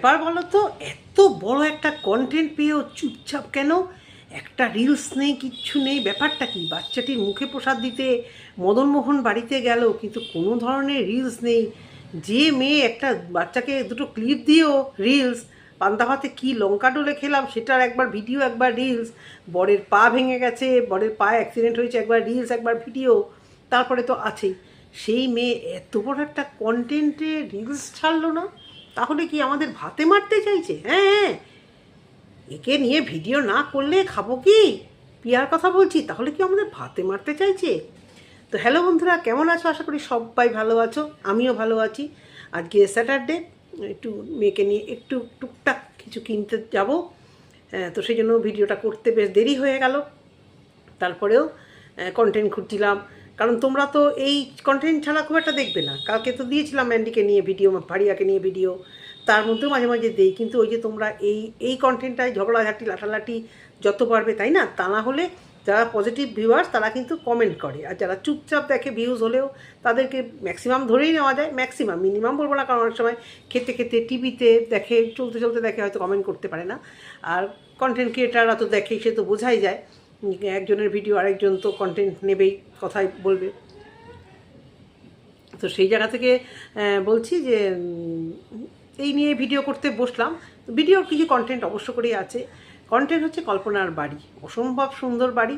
এবার বলো তো এত বড় একটা কন্টেন্ট পেয়েও চুপচাপ কেন? একটা রিলস নেই, কিচ্ছু নেই, ব্যাপারটা কি? বাচ্চাটির মুখে প্রসাদ দিতে মদনমোহন বাড়িতে গেল, কিন্তু কোনো ধরনের রিলস নেই। যে মেয়ে একটা বাচ্চাকে দুটো ক্লিপ দিয়েও রিলস পান্তা ভাতে কী লঙ্কা ডোলে খেলাম, সেটার একবার ভিডিও একবার রিলস বরের পা ভেঙে গেছে, বরের পা অ্যাক্সিডেন্ট হয়েছে, একবার রিলস একবার ভিডিও তারপরে তো আছেই। সেই মেয়ে এত বড় একটা কন্টেন্টে রিলস ছাড়লো না? তাহলে কি আমাদের ভাতে মারতে চাইছে? হ্যাঁ হ্যাঁ। একে নিয়ে ভিডিও না করলে খাব কি? পিয়ার কথা বলছি, তাহলে কি আমাদের ভাতে মারতে চাইছে? তো হ্যালো বন্ধুরা, কেমন আছো? আশা করি সবাই ভালো আছো, আমিও ভালো আছি। আজকে স্যাটারডে, একটু মেয়েকে নিয়ে একটু টুকটাক কিছু কিনতে যাব। তো সেই জন্য ভিডিওটা করতে বেশ দেরি হয়ে গেল। তারপরেও কন্টেন্ট খুঁজছিলাম। কারণ তোমরা তো এই কন্টেন্ট ছাড়া খুব একটা দেখবে না। কালকে তো দিয়েছিলাম ম্যান্ডিকে নিয়ে ভিডিও ভারিয়াকে নিয়ে ভিডিও তার মধ্যেও মাঝে মাঝে দেই। কিন্তু ওই যে তোমরা এই এই কন্টেন্টটায় ঝগড়াঝাটি, লাঠালাঠি যত পারবে, তাই না? তা না হলে যারা পজিটিভ ভিউয়ার্স তারা কিন্তু কমেন্ট করে। আর যারা চুপচাপ দেখে ভিউজ হলেও তাদেরকে ম্যাক্সিমাম ধরেই নেওয়া যায়। ম্যাক্সিমাম মিনিমাম বলব না, কারণ অনেক সময় খেতে খেতে টিভিতে দেখে, চলতে চলতে দেখে হয়তো কমেন্ট করতে পারে না। আর কন্টেন্ট ক্রিয়েটাররা তো দেখে, সে তো বোঝাই যায়। একজনের ভিডিও আরেকজন তো কন্টেন্ট নেবেই, কথাই বলবে। তো সেই জায়গা থেকে বলছি যে এই নিয়ে ভিডিও করতে বসলাম। ভিডিওর কিছু কন্টেন্ট অবশ্য করেই আছে। কন্টেন্ট হচ্ছে কল্পনার বাড়ি। অসম্ভব সুন্দর বাড়ি।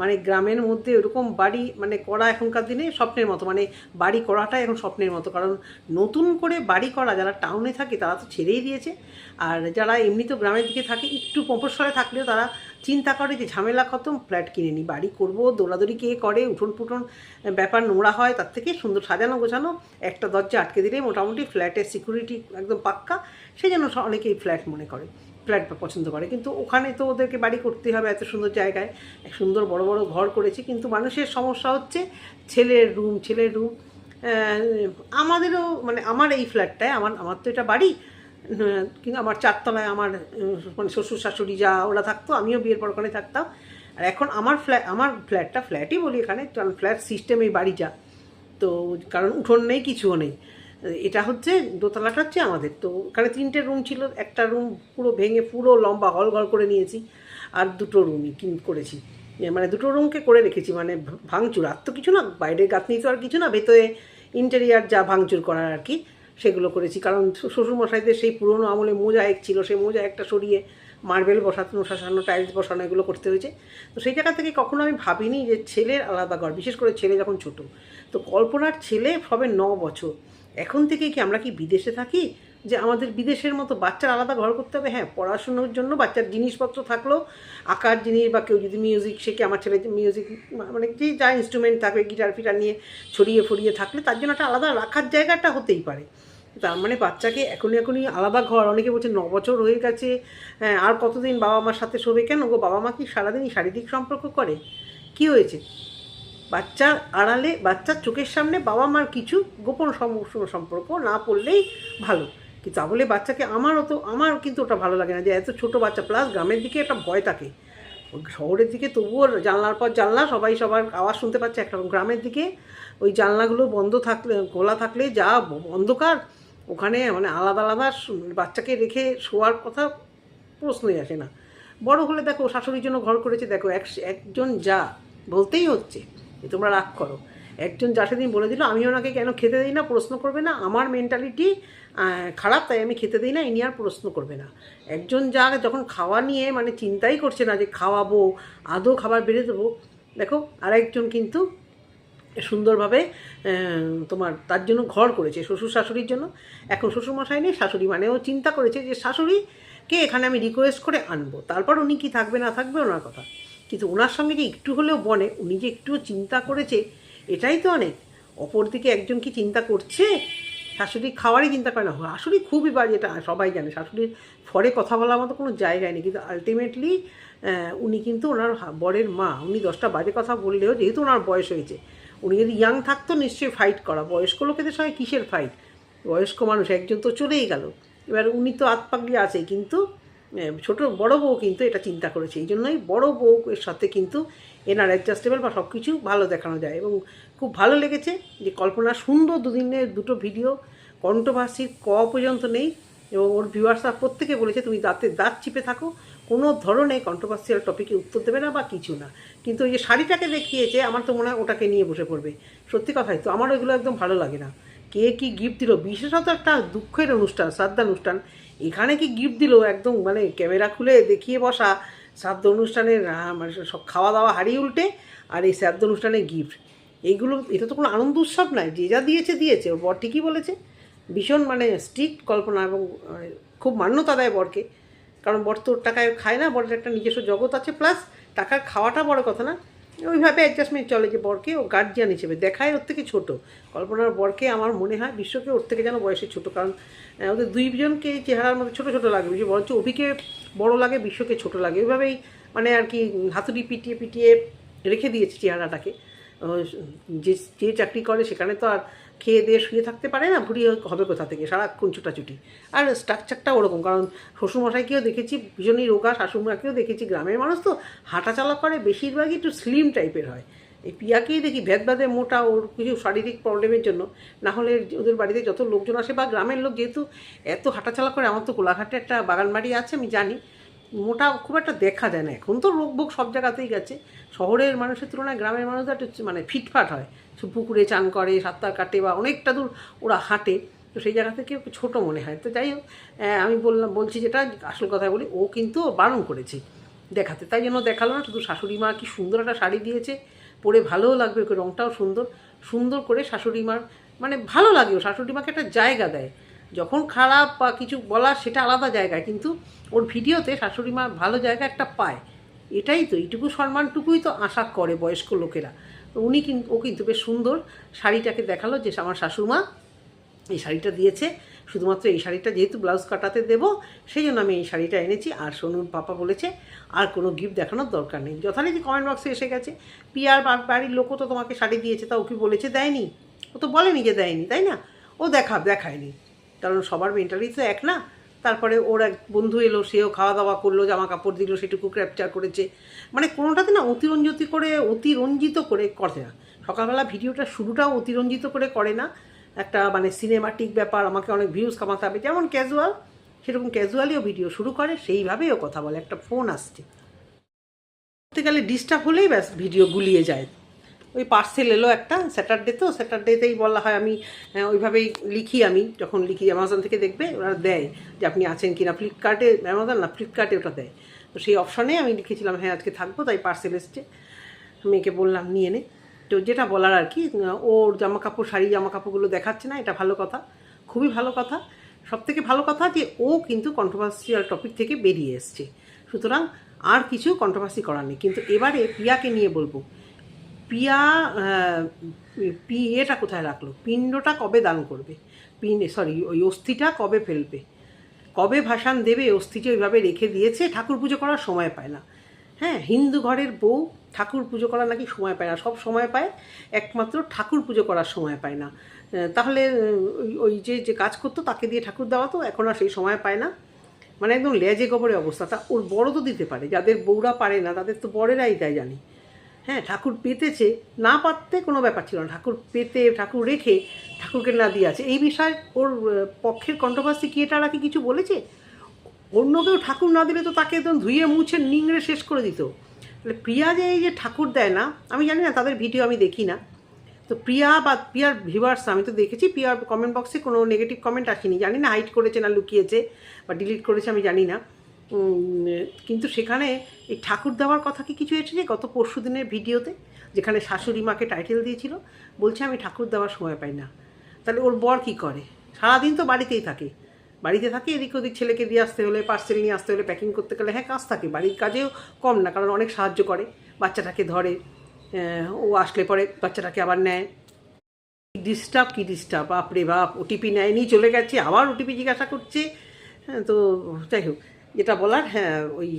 মানে গ্রামের মধ্যে ওরকম বাড়ি মানে করা এখনকার দিনে স্বপ্নের মতো মানে বাড়ি করাটা এখন স্বপ্নের মতো। কারণ নতুন করে বাড়ি করা, যারা টাউনে থাকে তারা তো ছেড়েই দিয়েছে। আর যারা এমনি তো গ্রামের দিকে থাকে, একটু মফস্বরে থাকলেও তারা চিন্তা করে যে ঝামেলা খতম ফ্ল্যাট কিনে নিই বাড়ি করব, দৌড়াদৌড়ি কে করে উঠোন ফুটন ব্যাপার নোংরা হয়, তার থেকে সুন্দর সাজানো, গোছানো, একটা দরজা আটকে দিলে মোটামুটি ফ্ল্যাটের সিকিউরিটি একদম পাক্কা সেই জন্য অনেকেই ফ্ল্যাট মনে করে। ফ্ল্যাট পছন্দ করে। কিন্তু ওখানে তো ওদেরকে বাড়ি করতে হবে এত সুন্দর জায়গায়। এক সুন্দর বড় বড় ঘর করেছে। কিন্তু মানুষের সমস্যা হচ্ছে ছেলের রুম ছেলের রুম আমাদেরও মানে আমার এই ফ্ল্যাটটায় আমার আমার তো এটা বাড়ি, কিন্তু আমার চারতলায় আমার মানে শ্বশুর, শাশুড়ি যা ওরা থাকতো, আমিও বিয়ের পর ওখানে থাকতাম। আর এখন আমার ফ্ল্যাট আমার ফ্ল্যাটটা ফ্ল্যাটই বলি এখানে, কারণ ফ্ল্যাট সিস্টেম এই বাড়ি যা তো কারণ উঠোন নেই, কিছুও নেই। এটা হচ্ছে দোতলাটা হচ্ছে আমাদের। তো ওখানে তিনটে রুম ছিল, একটা রুম পুরো ভেঙে পুরো লম্বা হল ঘর করে নিয়েছি আর দুটো রুমই কিন করেছি। মানে দুটো রুমকে করে রেখেছি মানে ভাঙচুর। আর তো কিছু না, বাইরের গাঁথনি তো আর কিছু না, ভেতরে ইন্টেরিয়ার যা ভাঙচুর করার আর কি, সেগুলো করেছি। কারণ শ্বশুরমশাইদের সেই পুরনো আমলে মোজা এক ছিল, সেই মোজা একটা সরিয়ে মার্বেল বসানো শাসানো টাইলস বসানো, এগুলো করতে হয়েছে। তো সেই জায়গা থেকে কখনো আমি ভাবিনি যে ছেলের আলাদা ঘর, বিশেষ করে ছেলে যখন ছোট। তো কল্পনার ছেলে সবে ন বছর। এখন থেকে কি আমরা কি বিদেশে থাকি? যে আমাদের বিদেশের মতো বাচ্চার আলাদা ঘর করতে হবে? হ্যাঁ পড়াশুনোর জন্য বাচ্চার জিনিসপত্র থাকল, আঁকার জিনিস বা কেউ যদি মিউজিক শেখে, আমার ছেলে মিউজিক মানে যে যা ইনস্ট্রুমেন্ট থাকবে গিটার ফিটার নিয়ে ছড়িয়ে ফড়িয়ে থাকলে তার জন্য একটা আলাদা রাখার জায়গাটা হতেই পারে। তার মানে বাচ্চাকে এখনই এখনই আলাদা ঘর, অনেকে বলছে ন বছর হয়ে গেছে হ্যাঁ আর কতদিন বাবা মার সাথে শোবে কেন? গো বাবা মা কি সারাদিনই শারীরিক সম্পর্ক করে? কি হয়েছে? বাচ্চার আড়ালে, বাচ্চার চোখের সামনে বাবা মার কিছু গোপন সম্পর্ক না পড়লেই ভালো। কিন্তু তাহলে বাচ্চাকে আমারও তো আমার কিন্তু ওটা ভালো লাগে না যে এত ছোটো বাচ্চা প্লাস গ্রামের দিকে একটা ভয় থাকে। শহরের দিকে তবুও জানলার পর জানলা, সবাই সবার আওয়াজ শুনতে পাচ্ছে একরকম গ্রামের দিকে ওই জানলাগুলো বন্ধ থাকলে, খোলা থাকলে যা অন্ধকার, ওখানে মানে আলাদা আলাদা বাচ্চাকে রেখে শোয়ার কথা প্রশ্নই আসে না। বড় হলে দেখো শাশুড়ির জন্য ঘর করেছে, দেখো এক একজন যা বলতেই হচ্ছে। তোমরা রাগ করো। একজন যা সেদিন বলে দিল, আমি ওনাকে কেন খেতে দিই না? প্রশ্ন করবে না? আমার মেন্টালিটি খারাপ, তাই আমি খেতে দিই না? ইনি আর প্রশ্ন করবে না। একজন যা যখন খাওয়া নিয়ে মানে চিন্তাই করছে না যে খাওয়াবো, আদৌ খাবার বেড়ে দেবো, দেখো আরেকজন কিন্তু সুন্দরভাবে তোমার তার জন্য ঘর করেছে, শ্বশুর শাশুড়ির জন্য। এখন শ্বশুরমশাই নেই, শাশুড়ি মানে ও চিন্তা করেছে যে শাশুড়িকে এখানে আমি রিকোয়েস্ট করে আনব? তারপর উনি কি থাকবে, না থাকবে, ওনার কথা। কিন্তু ওনার সঙ্গে যে একটু হলেও বনে, উনি যে একটু চিন্তা করেছে, এটাই তো অনেক। অপরদিকে একজন কি চিন্তা করছে? শাশুড়ি খাওয়ারই চিন্তা করে না। শাশুড়ি খুবই বাজে এটা সবাই জানে, শাশুড়ির ফরে কথা বলার মতো কোনো জায়গায় নেই। কিন্তু আলটিমেটলি উনি কিন্তু ওনার বরের মা। উনি দশটা বাজে কথা বললেও যেহেতু ওনার বয়স হয়েছে, উনি যদি ইয়াং থাকতো নিশ্চয়ই ফাইট করা। বয়স্ক লোকেদের সঙ্গে কিসের ফাইট বয়স্ক মানুষ, একজন তো চলেই গেল। এবার উনি তো আতপাগলি আছে কিন্তু ছোট বড় বউ কিন্তু এটা চিন্তা করেছে। এই জন্যই বড় বউ এর সাথে কিন্তু এনার অ্যাডজাস্টেবল বা সব কিছু ভালো দেখানো যায় এবং খুব ভালো লেগেছে যে কল্পনা সুন্দর দুদিনের দুটো ভিডিও কণ্ঠভাষীর ক পর্যন্ত নেই এবং ওর ভিউয়ার্সরা প্রত্যেকে বলেছে, তুমি দাঁতে দাঁত চিপে থাকো, কোনো ধরনের কন্ট্রোভার্সিয়াল টপিকে উত্তর দেবে না বা কিছু না। কিন্তু ওই যে শাড়িটাকে দেখিয়েছে, আমার তো মনে হয় ওটাকে নিয়ে বসে পড়বে। সত্যি কথাই তো, আমার ওইগুলো একদম ভালো লাগে না। কে কি গিফট দিল? বিশেষত একটা দুঃখের অনুষ্ঠান, শ্রাদ্ধা অনুষ্ঠান। এখানে কি গিফট দিল? একদম মানে ক্যামেরা খুলে দেখিয়ে বসা। শ্রাদ্ধ অনুষ্ঠানের মানে সব খাওয়া দাওয়া হারিয়ে উল্টে আর এই শ্রাদ্ধ অনুষ্ঠানের গিফট এইগুলো, এটা তো কোনো আনন্দ উৎসব নয়। যে যা দিয়েছে দিয়েছে। ওর বর ঠিকই বলেছে। ভীষণ মানে স্ট্রিক্ট কল্পনা এবং খুব মান্যতা দেয় বরকে। কারণ বর তোর টাকায় খায় না। বরের একটা নিজস্ব জগৎ আছে। প্লাস টাকার খাওয়াটা বড় কথা না। ওইভাবে অ্যাডজাস্টমেন্ট চলে যে বরকে ও গার্জিয়ান হিসেবে। দেখায় ওর থেকে ছোট। কল্পনার বরকে আমার মনে হয় বিশ্বকে ওর থেকে যেন বয়সে ছোট। কারণ ওদের দুইজনকে চেহারার মধ্যে ছোট ছোট লাগে বেশি বরঞ্চ অভিকে বড় লাগে, বিশ্বকে ছোট লাগে। ওইভাবেই মানে আর কি হাতুড়ি পিটিয়ে পিটিয়ে রেখে দিয়েছে চেহারাটাকে। যে যে চাকরি করে সেখানে তো আর খেয়ে দিয়ে শুয়ে থাকতে পারে না ভুড়ি হবে কোথা থেকে? সারাক্ষণ ছুটাছুটি। আর স্ট্রাকচারটা ওরকম, কারণ শ্বশুরমশাইকেও দেখেছি, ভীষণই রোগা, শাশুড়মাকেও দেখেছি, গ্রামের মানুষ তো হাঁটাচলা করে, বেশিরভাগই একটু স্লিম টাইপের হয়। এই পিয়াকেই দেখি ভেদভাদে মোটা, ওর কিছু শারীরিক প্রবলেমের জন্য। না হলে ওদের বাড়িতে যত লোকজন আসে, বা গ্রামের লোক যেহেতু এত হাঁটাচলা করে, আমার তো কোলাঘাটে একটা বাগান বাড়ি আছে, আমি জানি। মোটা খুব একটা দেখা যায় না। এখন তো রোগ বোগ সব জায়গাতেই গেছে। শহরের মানুষের তুলনায় গ্রামের মানুষরা একটু মানে ফিটফাট হয়। পুকুরে চান করে, সাঁতার কাটে বা অনেকটা দূর ওরা হাঁটে। তো সেই জায়গা থেকে ছোটো মনে হয়। তো যাই হোক আমি বললাম, বলছি যেটা আসল কথা বলি, ও কিন্তু বারণ করেছে দেখাতে। তাই জন্য দেখাল না, শুধু শাশুড়ি মা কি সুন্দর একটা শাড়ি দিয়েছে। পরে ভালোও লাগবে, ওকে রঙটাও সুন্দর। সুন্দর করে শাশুড়ি মার মানে ভালো লাগে ও। শাশুড়ি মাকে একটা জায়গা দেয়। যখন খারাপ বা কিছু বলার সেটা আলাদা জায়গায় কিন্তু ওর ভিডিওতে শাশুড়ি মা ভালো জায়গা একটা পায়। এটাই তো, এইটুকু সম্মানটুকুই তো আশা করে বয়স্ক লোকেরা। তো উনি কিন্তু ও কিন্তু বেশ সুন্দর শাড়িটাকে দেখাল যে আমার শাশুড়মা এই শাড়িটা দিয়েছে, শুধুমাত্র এই শাড়িটা যেহেতু ব্লাউজ কাটাতে দেবো, সেই জন্য আমি এই শাড়িটা এনেছি। আর সোনুর পাপা বলেছে, আর কোনো গিফট দেখানোর দরকার নেই। যথারীতি কমেন্ট বক্সে এসে গেছে, পিয়ার বা- বাড়ির লোকও তো তোমাকে শাড়ি দিয়েছে তা ও কি বলেছে দেয়নি? ও তো বলেনি যে দেয়নি, তাই না? ও দেখা, দেখায়নি। কারণ সবার মেন্টালিটি তো এক না। তারপরে ওর এক বন্ধু এলো, সেও খাওয়া দাওয়া করল জামা কাপড় দিল, সেটুকু ক্যাপচার করেছে। মানে কোনোটাতে না অতিরঞ্জিত করে অতিরঞ্জিত করে করে না। সকালবেলা ভিডিওটা শুরুটাও অতিরঞ্জিত করে করে না। একটা মানে সিনেমাটিক ব্যাপার, আমাকে অনেক ভিউজ কামাতে হবে। যেমন ক্যাজুয়াল সেরকম ক্যাজুয়ালিও ভিডিও শুরু করে, সেইভাবেই ও কথা বলে। একটা ফোন আসছে। করতে গেলে ডিস্টার্ব হলেই ব্যাস ভিডিও গুলিয়ে যায়। ওই পার্সেল এলো একটা স্যাটারডে তো স্যাটারডেতেই বলা হয় আমি ওইভাবেই লিখি আমি, যখন লিখি অ্যামাজন থেকে দেখবে, ওরা দেয় যে আপনি আছেন কিনা। ফ্লিপকার্টে অ্যামাজন না ফ্লিপকার্টে ওটা দেয়। তো সেই অপশনে আমি লিখেছিলাম হ্যাঁ আজকে থাকব তাই পার্সেল এসছে। মেয়েকে বললাম, নিয়ে নে। তো যেটা বলার আর কি ওর জামা কাপড় শাড়ি জামা কাপড়গুলো দেখাচ্ছে না, এটা ভালো কথা, খুবই ভালো কথা। সব থেকে ভালো কথা যে ও কিন্তু কন্ট্রোভার্সিয়াল টপিক থেকে বেরিয়ে এসছে। সুতরাং আর কিছু কন্ট্রোভার্সি করার নেই। কিন্তু এবারে প্রিয়াকে নিয়ে বলব পিয়া পি, এটা কোথায় রাখল? পিণ্ডটা কবে দান করবে? পিন সরি ওই অস্থিটা কবে ফেলবে? কবে ভাসান দেবে? অস্থিটি ওইভাবে রেখে দিয়েছে, ঠাকুর পুজো করার সময় পায় না। হ্যাঁ হিন্দু ঘরের বউ ঠাকুর পুজো করার নাকি সময় পায় না, সব সময় পায়, একমাত্র ঠাকুর পুজো করার সময় পায় না। তাহলে, ওই- যে যে কাজ করতো তাকে দিয়ে ঠাকুর দেওয়া তো এখন আর সেই সময় পায় না। মানে একদম লেজে গোবরে অবস্থা। তা ওর বড় তো দিতে পারে, যাদের বউরা পারে না, তাদের তো বরেরাই দেয় জানি। হ্যাঁ ঠাকুর পেতেছে, না পাততে কোনো ব্যাপার ছিল না। ঠাকুর পেতে, ঠাকুর রেখে ঠাকুরকে না দিয়ে আছে। এই বিষয়ে ওর পক্ষের কন্ট্রোভার্সি কি এটা কি কিছু বলেছে? অন্য কেউ ঠাকুর না দিলে তো তাকে একদম ধুয়ে মুছে নিংড়ে শেষ করে দিত। তাহলে প্রিয়া যে এই যে ঠাকুর দেয় না, আমি জানি না, তাদের ভিডিও আমি দেখি না। তো প্রিয়া বা প্রিয়ার ভিউয়ার্স আমি তো দেখেছি, প্রিয়ার কমেন্ট বক্সে কোনো নেগেটিভ কমেন্ট আসেনি। জানি না হাইট করেছে না লুকিয়েছে বা ডিলিট করেছে, আমি জানি না। কিন্তু সেখানে এই ঠাকুর দেওয়ার কথা কি কিছু এসেছে? গত পরশু দিনের ভিডিওতে যেখানে শাশুড়ি মাকে টাইটেল দিয়েছিল, বলছে আমি ঠাকুর দেওয়ার সময় পাই না। তাহলে ওর বর কি করে? সারাদিন তো বাড়িতেই থাকে। বাড়িতে থাকে, এদিক ওদিক ছেলেকে দিয়ে আসতে হলে পার্সেল নিয়ে আসতে হলে প্যাকিং করতে গেলে হ্যাঁ কাজ থাকে। বাড়ির কাজেও কম না, কারণ অনেক সাহায্য করে। বাচ্চাটাকে ধরে ও আসলে পরে বাচ্চাটাকে আবার নেয়। ডিস্টার্ব কি ডিস্টার্ব বাপরে বাপ ওটিপি নেয়নি, চলে গেছে, আবার ওটিপি জিজ্ঞাসা করছে। হ্যাঁ তো যাই হোক। যেটা বলার হ্যাঁ ওই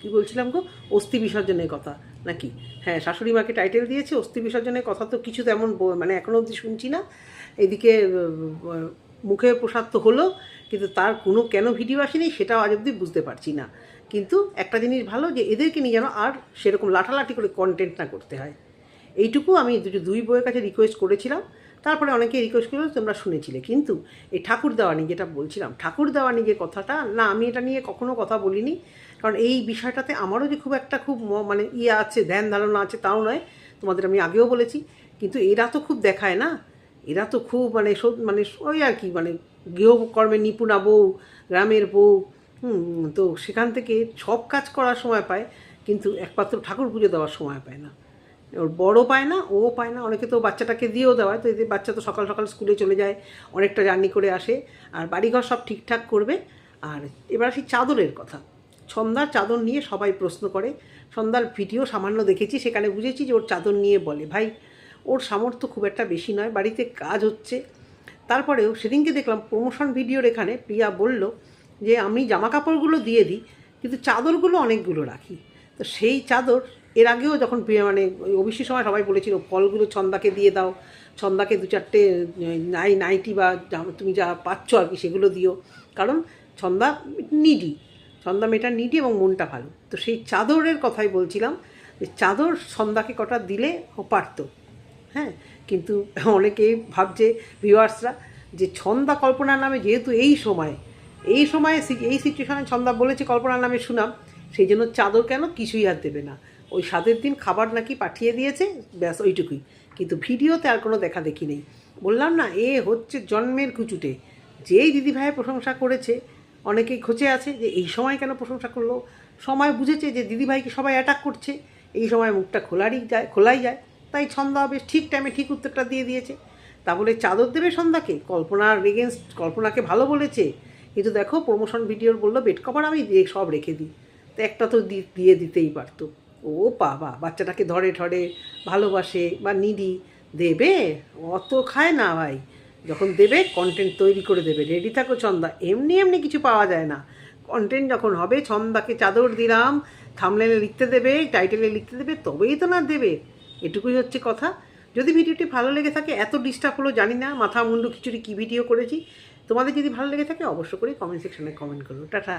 কি বলছিলাম গো? অস্থি বিসর্জনের কথা নাকি? হ্যাঁ শাশুড়ি মাকে টাইটেল দিয়েছে, অস্থি বিসর্জনের কথা তো কিছু তেমন মানে এখনও অবধি শুনছি না। এদিকে মুখে প্রসাদ তো হলো, কিন্তু তার কোনো কেন ভিডিও আসেনি সেটাও আজ অবধি বুঝতে পারছি না। কিন্তু একটা জিনিস ভালো যে এদেরকে নিয়ে যেন আর সেরকম লাঠালাঠি করে কন্টেন্ট না করতে হয়। এইটুকু আমি দুটো, দুই বইয়ের কাছে রিকোয়েস্ট করেছিলাম। তারপরে অনেকে রিকোয়েস্ট করেও তোমরা শুনেছিলে। কিন্তু এই ঠাকুর দেওয়ানি যেটা বলছিলাম, ঠাকুর দেওয়ানি যে কথাটা, না, আমি এটা নিয়ে কখনো কথা বলিনি। কারণ এই বিষয়টাতে আমারও যে খুব একটা খুব মানে ইয়ে আছে, ধ্যান ধারণা আছে, তাও নয়। তোমাদের আমি আগেও বলেছি। কিন্তু এরা তো খুব দেখায় না? এরা তো খুব মানে মানে ওই আর কি মানে গৃহকর্মে নিপুণা বউ, গ্রামের বউ তো সেখান থেকে সব কাজ করার সময় পায়, কিন্তু একমাত্র ঠাকুর পুজো দেওয়ার সময় পায় না। ওর বড় পায় না, ও পায় না, অনেকে তো বাচ্চাটাকে দিয়েও দেওয়ায় তো এদের বাচ্চা তো সকাল সকাল স্কুলে চলে যায়, অনেকটা জার্নি করে আসে, আর বাড়িঘর সব ঠিকঠাক করবে। আর এবার আসি চাদরের কথা। সন্ধ্যার চাদর নিয়ে সবাই প্রশ্ন করে। সন্ধ্যার ভিডিও সামান্য দেখেছি, সেখানে বুঝেছি যে ওর চাদর নিয়ে বলে। ভাই, ওর সামর্থ্য খুব একটা বেশি নয়, বাড়িতে কাজ হচ্ছে। তারপরেও সেদিনকে দেখলাম প্রমোশন ভিডিওর এখানে প্রিয়া বলল যে, আমি জামা কাপড়গুলো দিয়ে দিই, কিন্তু চাদরগুলো অনেকগুলো রাখি। তো সেই চাদর এর আগেও যখন মানে অবশ্যই সময় সবাই বলেছিল, ফলগুলো ছন্দাকে দিয়ে দাও, ছন্দাকে দু চারটে, নাই, নাইটি বা তুমি যা পাচ্ছ আর কি সেগুলো দিও। কারণ ছন্দা নিডি, ছন্দা মেয়েটা নিডি এবং মনটা ভালো। তো সেই চাদরের কথাই বলছিলাম যে চাদর ছন্দাকে কটা দিলে ও পারতো। হ্যাঁ কিন্তু অনেকেই ভাবছে ভিউয়ার্সরা যে ছন্দা কল্পনার নামে যেহেতু এই সময়, এই সময়ে এই সিচুয়েশনে ছন্দা বলেছে কল্পনার নামে শুনাম সেই জন্য চাদর কেন কিছুই আর দেবে না। ওই সাতের দিন খাবার নাকি পাঠিয়ে দিয়েছে, ব্যাস ওইটুকুই। কিন্তু ভিডিওতে আর কোনো দেখা দেখি নেই। বললাম না, এ হচ্ছে জন্মের কুচুটে। যেই দিদিভাইয়ের প্রশংসা করেছে, অনেকেই খোঁচে আছে যে এই সময় কেন প্রশংসা করল? সময় বুঝেছে যে দিদিভাইকে সবাই অ্যাটাক করছে। এই সময় মুখটা খোলারই যায়, খোলাই যায়। তাই ছন্দা বেশ ঠিক টাইমে ঠিক উত্তরটা দিয়ে দিয়েছে। তা বলে চাদর দেবে সন্ধ্যাকে কল্পনার এগেনস্ট কল্পনাকে ভালো বলেছে। কিন্তু দেখো প্রমোশন ভিডিওর বলল, বেড কভার আমি সব রেখে দিই। তো একটা তো দিয়ে দিতেই পারতো। ও বাবা, বাচ্চাটাকে ধরে ঠরে ভালোবাসে বা নিডি দেবে? অত খায় না ভাই। যখন দেবে কন্টেন্ট তৈরি করে দেবে। রেডি থাকো ছন্দা। এমনি এমনি কিছু পাওয়া যায় না। কন্টেন্ট যখন হবে, ছন্দাকে চাদর দিলাম থামলেনে লিখতে দেবে টাইটেলে লিখতে দেবে, তবেই তো না দেবে। এটুকুই হচ্ছে কথা। যদি ভিডিওটি ভালো লেগে থাকে, এত ডিস্টার্ব হলো জানি না, মাথা মুন্ডু খিচুড়ি কী ভিডিও করেছি। তোমাদের যদি ভালো লেগে থাকে, অবশ্য করে কমেন্ট সেকশনে কমেন্ট করো। টাটা।